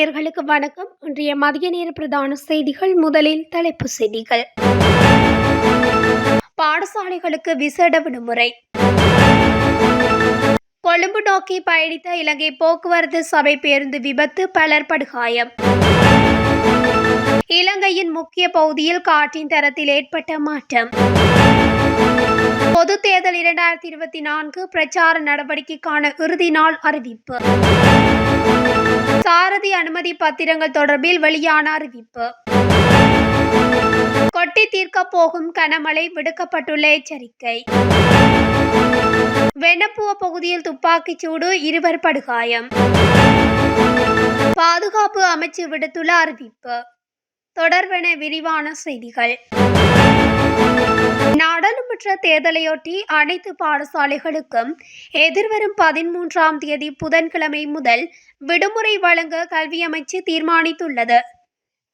நேயர்களுக்கு வணக்கம். இன்றைய மதிய நேர பிரதான செய்திகள். முதலில் தலைப்பு செய்திகள். பாடசாலைகளுக்கு விசேட விடுமுறை. கொழும்பு நோக்கி பயணித்த இலங்கை போக்குவரத்து சபை பேருந்து விபத்து பலர் படுகாயம். இலங்கையின் முக்கிய பகுதியில் காற்றின் தரத்தில் ஏற்பட்ட மாற்றம். பொது தேர்தல் இரண்டாயிரத்தி இருபத்தி நான்கு பிரச்சார நடவடிக்கைக்கான இறுதி நாள் அறிவிப்பு. சாரதி அனுமதி பத்திரங்கள் தொடர்பில் வெளியான அறிவிப்பு. கொட்டி தீர்க்கப் போகும் கனமழை விடுக்கப்பட்டுள்ள எச்சரிக்கை. வெனப்புவ பகுதியில் துப்பாக்கிச் சூடு இருவர் படுகாயம். பாதுகாப்பு அமைச்சு விடுத்துள்ள அறிவிப்பு. தொடர்பென விரிவான செய்திகள். நாடாளுமன்ற தேர்தலையொட்டி அனைத்து பாடசாலைகளுக்கும் எதிர்வரும் பதிமூன்றாம் தேதி புதன்கிழமை முதல் விடுமுறை வழங்க கல்வி அமைச்சு தீர்மானித்துள்ளது.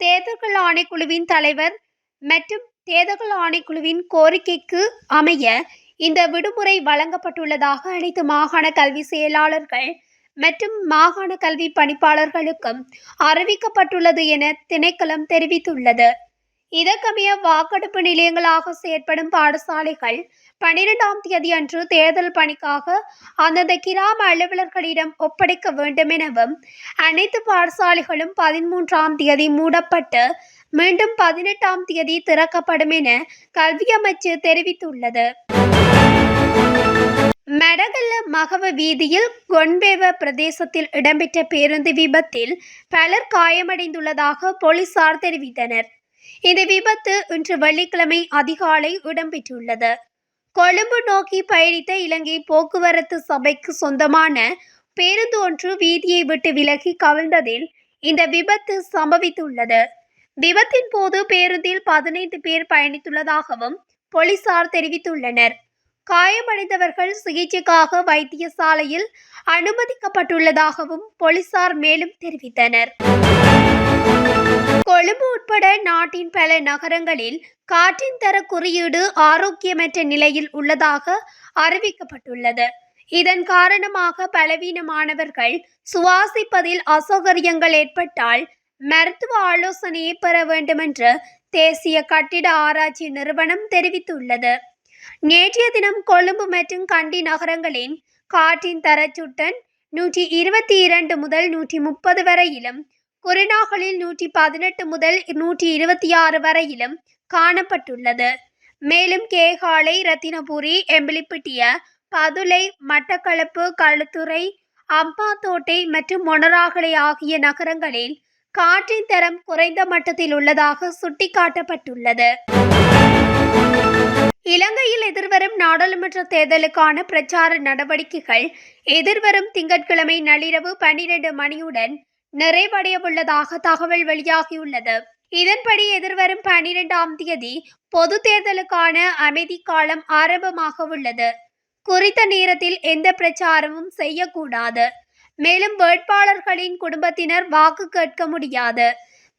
தேர்தல்கள் ஆணைக்குழுவின் தலைவர் மற்றும் தேர்தல்கள் ஆணைக்குழுவின் கோரிக்கைக்கு அமைய இந்த விடுமுறை வழங்கப்பட்டுள்ளதாக அனைத்து மாகாண கல்வி செயலாளர்கள் மற்றும் மாகாண கல்வி பணிப்பாளர்களுக்கும் அறிவிக்கப்பட்டுள்ளது என திணைக்களம் தெரிவித்துள்ளது. இதற்கமைய வாக்கெடுப்பு நிலையங்களாக செயற்படும் பாடசாலைகள் பனிரெண்டாம் தேதி அன்று தேர்தல் பணிக்காக அந்தந்த கிராம அலுவலர்களிடம் ஒப்படைக்க வேண்டும் எனவும் அனைத்து பாடசாலைகளும் பதிமூன்றாம் தேதி மூடப்பட்டு மீண்டும் பதினெட்டாம் தேதி திறக்கப்படும் என கல்வி அமைச்சு தெரிவித்துள்ளது. மெடகல்ல மகவ வீதியில் கொன்பேவ பிரதேசத்தில் இடம்பெற்ற பேருந்து விபத்தில் பலர் காயமடைந்துள்ளதாக போலீசார் தெரிவித்தனர். இந்த விபத்து இன்று வெள்ளிக்கிழமை அதிகாலை இடம்பெற்றுள்ளது. கொழும்பு நோக்கி பயணித்த இலங்கை போக்குவரத்து சபைக்கு சொந்தமான பேருந்து ஒன்று வீதியை விட்டு விலகி கவிழ்ந்ததில் இந்த விபத்து சம்பவித்துள்ளது. விபத்தின் போது பேருந்தில் பதினைந்து பேர் பயணித்துள்ளதாகவும் போலீசார் தெரிவித்துள்ளனர். காயமடைந்தவர்கள் சிகிச்சைக்காக வைத்தியசாலையில் அனுமதிக்கப்பட்டுள்ளதாகவும் போலீசார் மேலும் தெரிவித்தனர். கொழும்பு உட்பட நாட்டின் பல நகரங்களில் காற்றின் தர குறியீடு ஆரோக்கியமற்ற நிலையில் உள்ளதாக அறிவிக்கப்பட்டுள்ளது. இதன் காரணமாக பலவீனமானவர்கள் சுவாசிப்பதில் அசௌகரியங்கள் ஏற்பட்டால் மருத்துவ ஆலோசனையை பெற வேண்டுமென்று தேசிய கட்டிட ஆராய்ச்சி நிறுவனம் தெரிவித்துள்ளது. நேற்றைய தினம் கொழும்பு மற்றும் கண்டி நகரங்களின் காற்றின் தரச்சுட்டன் நூற்றி இருபத்தி இரண்டு முதல் நூற்றி முப்பது வரையிலும் குருநாகலில் நூற்றி பதினெட்டு முதல் நூற்றி இருபத்தி ஆறு வரையிலும் காணப்பட்டுள்ளது. மேலும் கேகாலை ரத்தினபுரி எம்பிலிப்பட்டிய பதுளை மட்டக்களப்பு களுத்துறை அம்பாத்தோட்டை மற்றும் மொனராகலை ஆகிய நகரங்களில் காற்றின் தரம் குறைந்த மட்டத்தில் உள்ளதாக சுட்டிக்காட்டப்பட்டுள்ளது. இலங்கையில் எதிர்வரும் நாடாளுமன்ற தேர்தலுக்கான பிரச்சார நடவடிக்கைகள் எதிர்வரும் திங்கட்கிழமை நள்ளிரவு பன்னிரண்டு மணியுடன் நிறைவடையவுள்ளதாக தகவல் வெளியாகியுள்ளது. இதன்படி எதிர்வரும் பன்னிரெண்டாம் தேதி பொது தேர்தலுக்கான அமைதி காலம் ஆரம்பமாக உள்ளது. குறித்த நேரத்தில் எந்த பிரச்சாரமும் செய்யக்கூடாது. மேலும் வேட்பாளர்களின் குடும்பத்தினர் வாக்கு கேட்க முடியாது.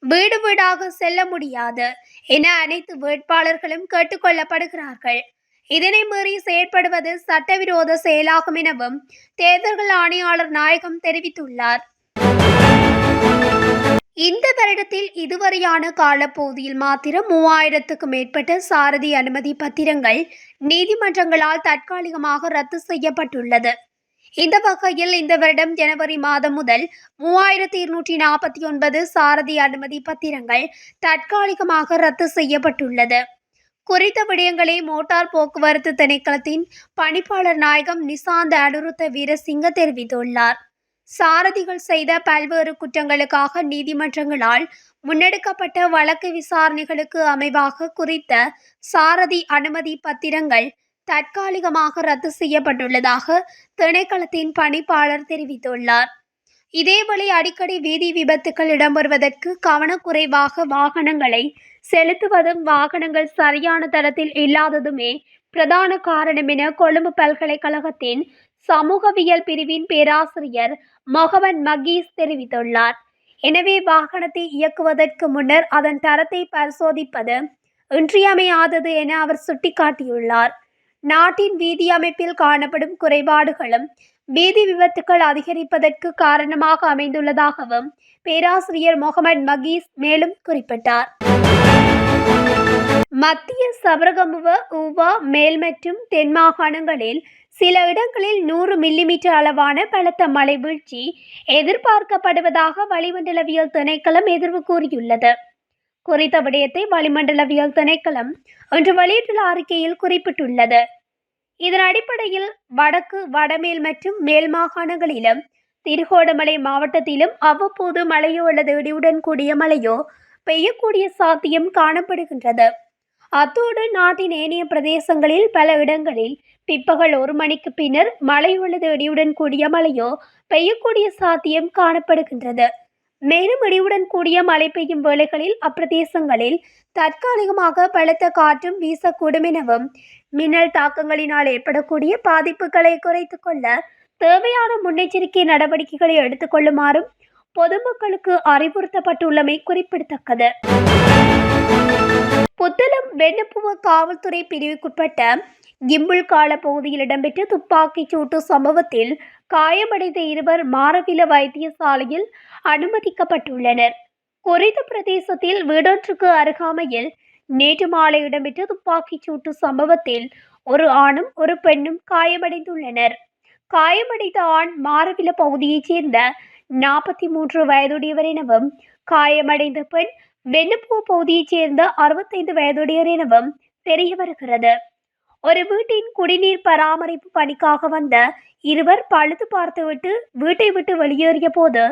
வீடு வீடாக செல்ல முடியாது என அனைத்து வேட்பாளர்களும் கேட்டுக்கொள்ளப்படுகிறார்கள் இதனை மீறி செயற்படுவது சட்டவிரோத செயலாகும் எனவும் தேர்தல்கள் ஆணையாளர் நாயகம் தெரிவித்துள்ளார். இந்த வருடத்தில் இதுவரையான காலப்பகுதியில் மாத்திரம் மூவாயிரத்துக்கு மேற்பட்ட சாரதி அனுமதி பத்திரங்கள் நீதிமன்றங்களால் தற்காலிகமாக ரத்து செய்யப்பட்டுள்ளது. இந்த வகையில் இந்த வருடம் ஜனவரி மாதம் முதல் மூவாயிரத்தி இருநூற்றி நாற்பத்தி ஒன்பது சாரதி அனுமதி பத்திரங்கள் தற்காலிகமாக ரத்து செய்யப்பட்டுள்ளது. குறித்த விடயங்களை மோட்டார் போக்குவரத்து திணைக்களத்தின் பணிப்பாளர் நாயகம் நிசாந்த அனுருத்த வீரசிங்க தெரிவித்துள்ளார். சாரதிகள் செய்த பல்வேறு குற்றங்களுக்காக நீதிமன்றங்களால் முன்னெடுக்கப்பட்ட வழக்கு விசாரணைகளுக்கு அமைவாக குறித்த சாரதி அனுமதி பத்திரங்கள் தற்காலிகமாக ரத்து செய்யப்பட்டுள்ளதாக திணைக்களத்தின் பணிப்பாளர் தெரிவித்துள்ளார். இதேவேளை அடிக்கடி வீதி விபத்துகள் இடம்பெறுவதற்கு கவனக்குறைவாக வாகனங்களை செலுத்துவதும் வாகனங்கள் சரியான தரத்தில் இல்லாததுமே பிரதான காரணம் என கொழும்பு பல்கலைக்கழகத்தின் சமூகவியல் பிரிவின் பேராசிரியர் மொஹமன் மகீஸ் தெரிவித்துள்ளார். எனவே வாகனத்தை இயக்குவதற்கு முன்னர் அதன் தரத்தை பரிசோதிப்பது இன்றியமையாதது என அவர் சுட்டிக்காட்டியுள்ளார். நாட்டின் வீதி அமைப்பில் காணப்படும் குறைபாடுகளும் வீதி விபத்துக்கள் அதிகரிப்பதற்கு காரணமாக அமைந்துள்ளதாகவும் பேராசிரியர் முகமது மகீஸ் மேலும் குறிப்பிட்டார். மத்திய சபரகமுவ ஊவா மேல் மற்றும் தென் மாகாணங்களில் சில இடங்களில் நூறு மில்லிமீட்டர் அளவான பலத்த மழை வீழ்ச்சி எதிர்பார்க்கப்படுவதாக வளிமண்டலவியல் திணைக்களம் எதிர்வு கூறியுள்ளது. குறித்த விடயத்தை வளிமண்டலவியல் திணைக்களம் இன்று வெளியிட்டுள்ள அறிக்கையில் குறிப்பிட்டுள்ளது. இதன் அடிப்படையில் வடக்கு வடமேல் மற்றும் மேல் மாகாணங்களிலும் திருகோணமலை மாவட்டத்திலும் அவ்வப்போது மழையோ அல்லது இடியுடன் கூடிய மழையோ பெய்யக்கூடிய சாத்தியம் காணப்படுகின்றது. அத்தோடு நாட்டின் ஏனைய பிரதேசங்களில் பல இடங்களில் பிற்பகல் ஒரு மணிக்கு பின்னர் மழை அல்லது இடியுடன் கூடிய மழையோ பெய்யக்கூடிய சாத்தியம் காணப்படுகின்றது. மேலும் இடியுடன் கூடிய மழை பெய்யும் வேளைகளில் அப்பிரதேசங்களில் தற்காலிகமாக பலத்த காற்றும் வீசக்கூடும் எனவும் மின்னல் தாக்கங்களினால் ஏற்படக்கூடிய பாதிப்புகளை குறைத்து கொள்ள தேவையான முன்னெச்சரிக்கை நடவடிக்கைகளை எடுத்துக்கொள்ளுமாறும் பொதுமக்களுக்கு அறிவுறுத்தப்பட்டுள்ளமை குறிப்பிடத்தக்கது. புத்தளம் வெண்ணப்புவ காவல்துறை பிரிவுக்குட்பட்ட கிம்புல் கால பகுதியில் இடம்பெற்ற துப்பாக்கிச் சூட்டு சம்பவத்தில் காயமடைந்த இருவர் மாரவில வைத்தியசாலையில் அனுமதிக்கப்பட்டுள்ளனர். குறித்த பிரதேசத்தில் வீடொன்றுக்கு அருகாமையில் நேற்று மாலை இடம்பெற்ற துப்பாக்கிச் சூட்டு சம்பவத்தில் ஒரு ஆணும் ஒரு பெண்ணும் காயமடைந்துள்ளனர். காயமடைந்த ஆண் மாரவில பகுதியைச் சேர்ந்த நாற்பத்தி மூன்று வயதுடையவர் எனவும் காயமடைந்த பெண் வெண்ணப்பூ பகுதியைச் சேர்ந்த அறுபத்தைந்து வயதுடையர் எனவும் தெரிய வருகிறது. ஒரு வீட்டின் குடிநீர் பராமரிப்பு பணிக்காக வந்த இருவர் பழுது பார்த்துவிட்டு வீட்டை விட்டு வெளியேறிய போது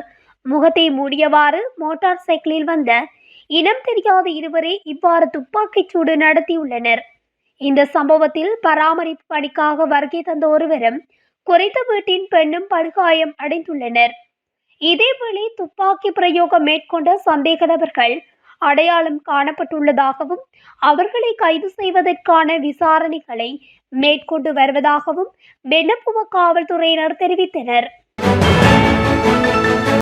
முகத்தை மூடியவாறு மோட்டார் சைக்கிளில் வந்த இனம் தெரியாத இருவரே இவ்வாறு துப்பாக்கிச் சூடு நடத்தியுள்ளனர். இந்த சம்பவத்தில் பராமரிப்பு பணிக்காக வருகை தந்த ஒருவரும் குறைந்த வீட்டின் பெண்ணும் படுகாயம் அடைந்துள்ளனர். இதேவேளை துப்பாக்கி பிரயோகம் மேற்கொண்ட சந்தேக நபர்கள் அடையாளம் காணப்பட்டுள்ளதாகவும் அவர்களை கைது செய்வதற்கான விசாரணைகளை மேற்கொண்டு வருவதாகவும் வெண்ணப்புவ காவல்துறையினர் தெரிவித்தனர்.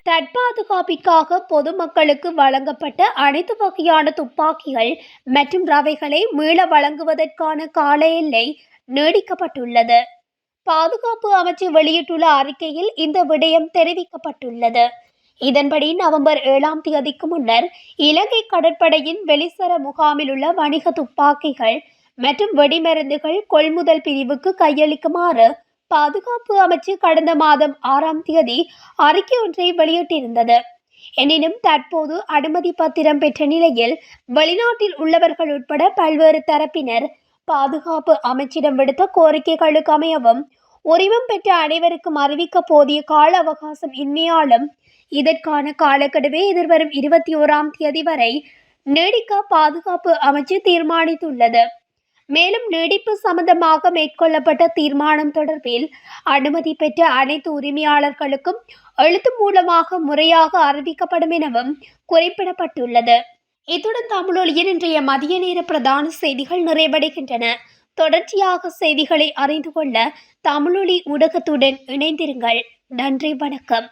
தற்பாதுகாப்பிற்காக பொதுமக்களுக்கு வழங்கப்பட்ட அனைத்து வகையான துப்பாக்கிகள் மற்றும் ரவைகளை மீள வழங்குவதற்கான கால எல்லை நீடிக்கப்பட்டுள்ளது. பாதுகாப்பு அமைச்சு வெளியிட்டுள்ள அறிக்கையில் இந்த விடயம் தெரிவிக்கப்பட்டுள்ளது. இதன்படி நவம்பர் ஏழாம் தேதிக்கு முன்னர் இலங்கை கடற்படையின் வெளிசர முகாமில் உள்ள வணிக துப்பாக்கிகள் மற்றும் வெடிமருந்துகள் கொள்முதல் பிரிவுக்கு கையளிக்குமாறு பாதுகாப்பு அமைச்சு கடந்த மாதம் ஆறாம் தேதி அறிக்கை ஒன்றை வெளியிட்டிருந்தது. எனினும் தற்போது அனுமதி பத்திரம் பெற்ற நிலையில் வெளிநாட்டில் உள்ளவர்கள் உட்பட பல்வேறு தரப்பினர் பாதுகாப்பு அமைச்சிடம் விடுத்த கோரிக்கைகளுக்கு அமையவும் உரிமம் பெற்ற அனைவருக்கும் அறிவிக்க போதிய கால அவகாசம் இன்மையாலும் இதற்கான காலக்கெடுவே எதிர்வரும் இருபத்தி ஓராம் தேதி வரை நீடிக்க பாதுகாப்பு அமைச்சு தீர்மானித்துள்ளது. மேலும் நீடிப்பு சம்பந்தமாக மேற்கொள்ளப்பட்ட தீர்மானம் தொடர்பில் அனுமதி பெற்ற அனைத்து உரிமையாளர்களுக்கும் எழுத்து மூலமாக முறையாக அறிவிக்கப்படும் எனவும் குறிப்பிடப்பட்டுள்ளது. இத்துடன் தமிழொலியின் இன்றைய மதிய நேர பிரதான செய்திகள் நிறைவடைகின்றன. தொடர்ச்சியாக செய்திகளை அறிந்து கொள்ள தமிழொலி ஊடகத்துடன் இணைந்திருங்கள். நன்றி வணக்கம்.